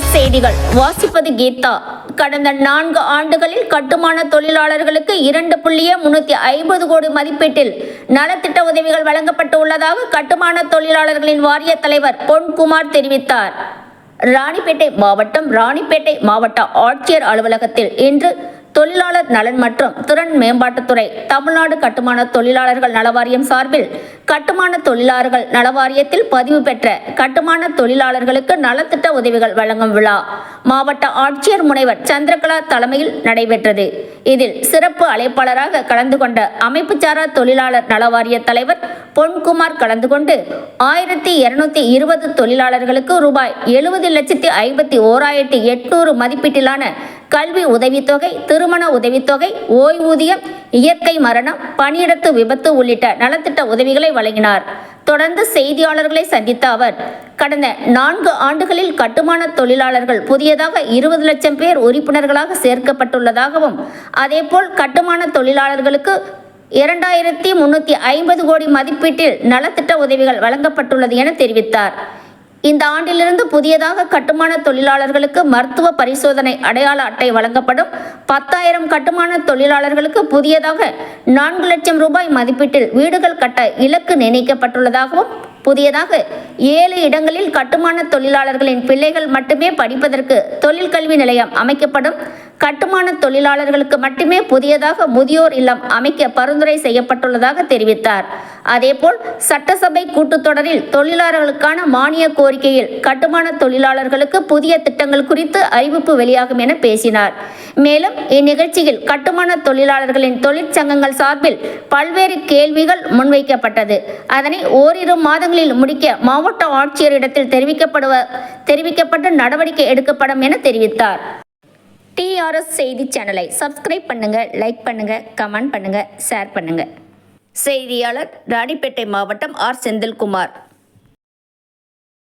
செய்திகள். வாசிப்பது கீதா. கடந்த நான்கு ஆண்டுகளில் கட்டுமான தொழிலாளர்களுக்கு இரண்டு புள்ளிய முன்னூத்தி ஐம்பது கோடி மதிப்பீட்டில் நலத்திட்ட உதவிகள் வழங்கப்பட்டு உள்ளதாக கட்டுமான தொழிலாளர்களின் வாரிய தலைவர் பொன்குமார் தெரிவித்தார். ராணிப்பேட்டை மாவட்டம் ராணிப்பேட்டை மாவட்ட ஆட்சியர் அலுவலகத்தில் இன்று தொழிலாளர் நலன் மற்றும் திறன் மேம்பாட்டுத்துறை. தமிழ்நாடு கட்டுமான தொழிலாளர்கள் நலவாரியம் சார்பில் கட்டுமான தொழிலாளர்கள் நலவாரியத்தில் பதிவு பெற்ற கட்டுமான தொழிலாளர்களுக்கு நலத்திட்ட உதவிகள் வழங்கும் விழா. மாவட்ட ஆட்சியர் முனைவர் சந்திரகலா தலைமையில் நடைபெற்றது. இதில் சிறப்பு அழைப்பாளராக கலந்து கொண்ட அமைப்புச்சாரா தொழிலாளர் நலவாரிய தலைவர் பொன்குமார் கலந்து கொண்டு ஆயிரத்தி இருநூத்தி இருபது தொழிலாளர்களுக்கு ரூபாய் எழுபது லட்சத்தி ஐம்பத்தி ஓராயிரத்தி எட்நூறு மதிப்பீட்டிலான கல்வி உதவித்தொகை திருமண உதவித்தொகை ஓய்வூதியம் இயற்கை மரணம் பணியிடத்து விபத்து உள்ளிட்ட நலத்திட்ட உதவிகளை வழங்கினார். தொடர்ந்து செய்தியாளர்களை சந்தித்த அவர் கடந்த நான்கு ஆண்டுகளில் கட்டுமான தொழிலாளர்கள் புதியதாக இருபது லட்சம் பேர் உறுப்பினர்களாக சேர்க்கப்பட்டுள்ளதாகவும் அதேபோல் கட்டுமான தொழிலாளர்களுக்கு இரண்டாயிரத்தி முன்னூற்றி ஐம்பது கோடி மதிப்பீட்டில் நலத்திட்ட உதவிகள் வழங்கப்பட்டுள்ளது என தெரிவித்தார். இந்த ஆண்டிலிருந்து புதியதாக கட்டுமான தொழிலாளர்களுக்கு மருத்துவ பரிசோதனை அடையாள அட்டை வழங்கப்படும். பத்தாயிரம் கட்டுமான தொழிலாளர்களுக்கு புதியதாக நான்கு லட்சம் ரூபாய் மதிப்பீட்டில் வீடுகள் கட்ட இலக்கு நிர்ணயிக்கப்பட்டுள்ளதாகவும் புதியதாக ஏழு இடங்களில் கட்டுமான தொழிலாளர்களின் பிள்ளைகள் மட்டுமே படிப்பதற்கு தொழில் கல்வி நிலையம் அமைக்கப்படும். கட்டுமான தொழிலாளர்களுக்கு மட்டுமே புதியதாக முதியோர் இல்லம் அமைக்க பரிந்துரை செய்யப்பட்டுள்ளதாக தெரிவித்தார். அதேபோல் சட்டசபை கூட்டத்தொடரில் தொழிலாளர்களுக்கான மானிய கோரிக்கையில் கட்டுமான தொழிலாளர்களுக்கு புதிய திட்டங்கள் குறித்து அறிவிப்பு வெளியாகும் என பேசினார். மேலும் இந்நிகழ்ச்சியில் கட்டுமான தொழிலாளர்களின் தொழிற்சங்கங்கள் சார்பில் பல்வேறு கேள்விகள் முன்வைக்கப்பட்டது. அதனை ஓரிரு மாதங்களில் முடிக்க மாவட்ட ஆட்சியரிடத்தில் தெரிவிக்கப்படுவ தெரிவிக்கப்பட்டு நடவடிக்கை எடுக்கப்படும் என தெரிவித்தார். டிஆர்எஸ் செய்தி சேனலை சப்ஸ்கிரைப் பண்ணுங்க லைக் பண்ணுங்க கமெண்ட் பண்ணுங்க ஷேர் பண்ணுங்க. செய்தியாளர் ராணிப்பேட்டை மாவட்டம் ஆர் செந்தில்குமார்.